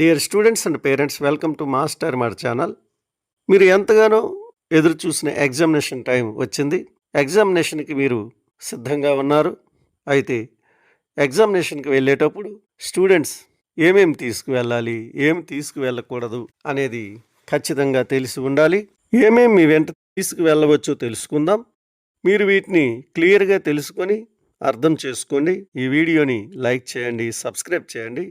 Dear students and parents welcome to master మర్ channel మీరు ఎంతగానో ఎదురు చూసిన ఎగ్జామినేషన్ టైం వచ్చింది. ఎగ్జామినేషన్కి మీరు సిద్ధంగా ఉన్నారు. అయితే ఎగ్జామినేషన్కి వెళ్ళేటప్పుడు స్టూడెంట్స్ ఏమేమి తీసుకువెళ్ళాలి ఏం తీసుకువెళ్ళకూడదు అనేది ఖచ్చితంగా తెలిసి ఉండాలి. ఏమేమి మీ వెంట తీసుకువెళ్ళవచ్చో తెలుసుకుందాం. మీరు వీటిని క్లియర్గా తెలుసుకొని అర్థం చేసుకోండి. ఈ వీడియోని లైక్ చేయండి సబ్స్క్రైబ్ చేయండి.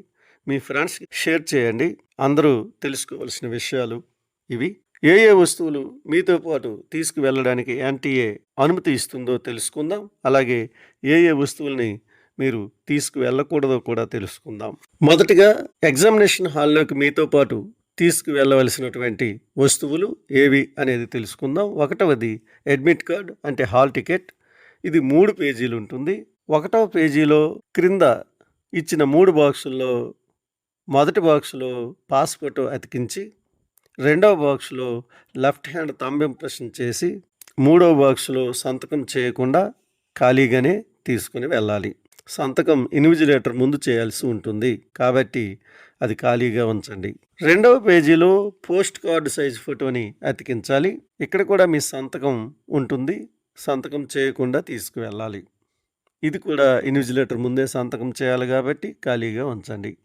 మీ ఫ్రెండ్స్కి షేర్ చేయండి. అందరూ తెలుసుకోవాల్సిన విషయాలు ఇవి. ఏ ఏ వస్తువులు మీతో పాటు తీసుకువెళ్ళడానికి ఎన్టీఏ అనుమతి ఇస్తుందో తెలుసుకుందాం. అలాగే ఏ ఏ వస్తువుల్ని మీరు తీసుకువెళ్ళకూడదో కూడా తెలుసుకుందాం. మొదటిగా ఎగ్జామినేషన్ హాల్లోకి మీతో పాటు తీసుకువెళ్ళవలసినటువంటి వస్తువులు ఏవి అనేది తెలుసుకుందాం. ఒకటవది అడ్మిట్ కార్డ్ అంటే హాల్ టికెట్. ఇది మూడు పేజీలు ఉంటుంది ఒకటవ పేజీలో క్రింద ఇచ్చిన మూడు బాక్సుల్లో మొదటి బాక్సులో పాస్ ఫోటో అతికించి రెండవ బాక్స్లో లెఫ్ట్ హ్యాండ్ థంబ్ ఇంప్రెషన్ చేసి మూడవ బాక్స్లో సంతకం చేయకుండా ఖాళీగానే తీసుకుని వెళ్ళాలి. సంతకం ఇన్విజిలేటర్ ముందు చేయాల్సి ఉంటుంది. కాబట్టి అది ఖాళీగా ఉంచండి. రెండవ పేజీలో పోస్ట్ కార్డు సైజ్ ఫోటోని అతికించాలి. ఇక్కడ కూడా మీ సంతకం ఉంటుంది. సంతకం చేయకుండా తీసుకువెళ్ళాలి. ఇది కూడా ఇన్విజిలేటర్ ముందే సంతకం చేయాలి కాబట్టి ఖాళీగా ఉంచండి.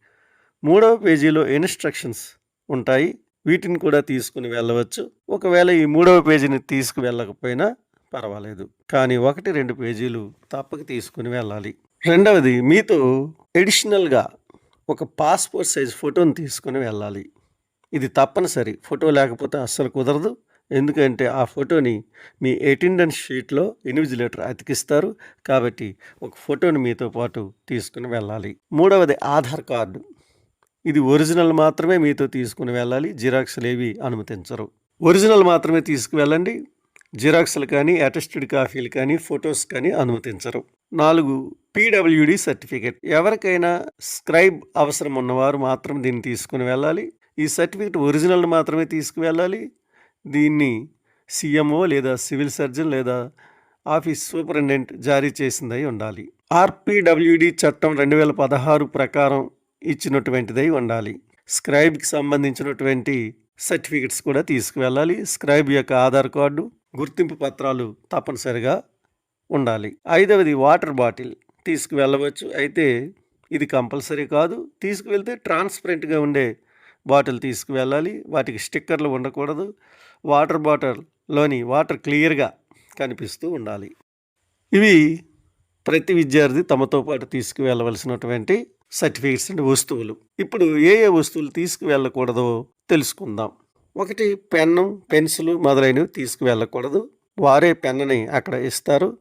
మూడవ పేజీలో ఇన్స్ట్రక్షన్స్ ఉంటాయి. వీటిని కూడా తీసుకుని వెళ్ళవచ్చు. ఒకవేళ ఈ మూడవ పేజీని తీసుకు వెళ్ళకపోయినా పర్వాలేదు. కానీ ఒకటి రెండు పేజీలు తప్పక తీసుకుని వెళ్ళాలి. రెండవది మీతో ఎడిషనల్గా ఒక పాస్పోర్ట్ సైజ్ ఫోటోని తీసుకుని వెళ్ళాలి. ఇది తప్పనిసరి. ఫోటో లేకపోతే అస్సలు కుదరదు. ఎందుకంటే ఆ ఫోటోని మీ అటెండెన్స్ షీట్లో ఇన్విజిలేటర్ అతికిస్తారు. కాబట్టి ఒక ఫోటోని మీతో పాటు తీసుకుని వెళ్ళాలి. మూడవది ఆధార్ కార్డు. ఇది ఒరిజినల్ మాత్రమే మీతో తీసుకుని వెళ్ళాలి. జిరాక్స్లు ఏవి అనుమతించరు. ఒరిజినల్ మాత్రమే తీసుకువెళ్ళండి. జిరాక్స్లు కానీ అటెస్టెడ్ కాపీలు కానీ ఫొటోస్ కానీ అనుమతించరు. నాలుగు పీడబ్ల్యూడి సర్టిఫికేట్. ఎవరికైనా స్క్రైబ్ అవసరం ఉన్నవారు మాత్రం దీన్ని తీసుకుని వెళ్ళాలి. ఈ సర్టిఫికేట్ ఒరిజినల్ మాత్రమే తీసుకువెళ్ళాలి. దీన్ని సీఎంఓ లేదా సివిల్ సర్జన్ లేదా ఆఫీస్ సూపరింటెండెంట్ జారీ చేసిందై ఉండాలి. ఆర్పిడబ్ల్యూడి చట్టం రెండు వేల పదహారు ప్రకారం ఇచ్చినటువంటిదై ఉండాలి. స్క్రైబ్కి సంబంధించినటువంటి సర్టిఫికెట్స్ కూడా తీసుకువెళ్ళాలి. స్క్రైబ్ యొక్క ఆధార్ కార్డు గుర్తింపు పత్రాలు తప్పనిసరిగా ఉండాలి. ఐదవది వాటర్ బాటిల్ తీసుకువెళ్ళవచ్చు. అయితే ఇది కంపల్సరీ కాదు. తీసుకువెళ్తే ట్రాన్స్పరెంట్గా ఉండే బాటిల్ తీసుకువెళ్ళాలి. వాటికి స్టిక్కర్లు ఉండకూడదు. వాటర్ బాటిల్లోని వాటర్ క్లియర్గా కనిపిస్తూ ఉండాలి. ఇవి ప్రతి విద్యార్థి తమతో పాటు తీసుకువెళ్ళవలసినటువంటి సర్టిఫికేట్స్ అండ్ వస్తువులు. ఇప్పుడు ఏ ఏ వస్తువులు తీసుకువెళ్ళకూడదో తెలుసుకుందాం. ఒకటి పెన్ను పెన్సిల్ మొదలైనవి తీసుకువెళ్ళకూడదు. వారే పెన్నుని అక్కడ ఇస్తారు.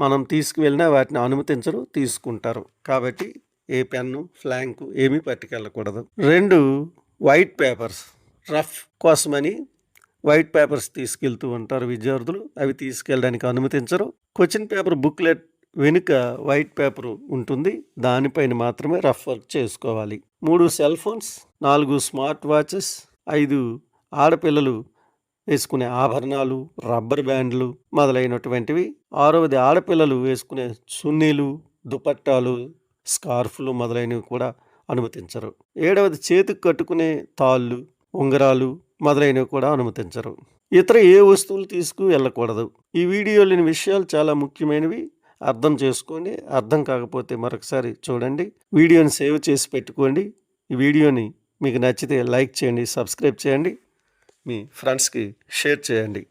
మనం తీసుకువెళ్ళినా వాటిని అనుమతించరు తీసుకుంటారు. కాబట్టి ఏ పెన్ను ఫ్లాంకు ఏమీ పట్టుకెళ్ళకూడదు. రెండు వైట్ పేపర్స్. రఫ్ కోసమని వైట్ పేపర్స్ తీసుకెళ్తూ ఉంటారు విద్యార్థులు. అవి తీసుకెళ్ళడానికి అనుమతించరు. క్వశ్చన్ పేపర్ బుక్లెట్ వెనుక వైట్ పేపర్ ఉంటుంది. దానిపైన మాత్రమే రఫ్ వర్క్ చేసుకోవాలి. మూడు సెల్ ఫోన్స్ నాలుగు స్మార్ట్ వాచెస్ ఐదు ఆడపిల్లలు వేసుకునే ఆభరణాలు రబ్బర్ బ్యాండ్లు మొదలైనటువంటివి. ఆరవది ఆడపిల్లలు వేసుకునే చున్నీలు దుపట్టాలు స్కార్ఫ్లు మొదలైనవి కూడా అనుమతించరు. ఏడవది చేతికి కట్టుకునే తాళ్ళు ఉంగరాలు మొదలైనవి కూడా అనుమతించరు. ఇతర ఏ వస్తువులు తీసుకు వెళ్ళకూడదు. ఈ వీడియోలోని విషయాలు చాలా ముఖ్యమైనవి. అర్థం చేసుకోండి. అర్థం కాకపోతే మరొకసారి చూడండి. వీడియోని సేవ్ చేసి పెట్టుకోండి. ఈ వీడియోని మీకు నచ్చితే లైక్ చేయండి సబ్స్క్రైబ్ చేయండి. మీ ఫ్రెండ్స్కి షేర్ చేయండి.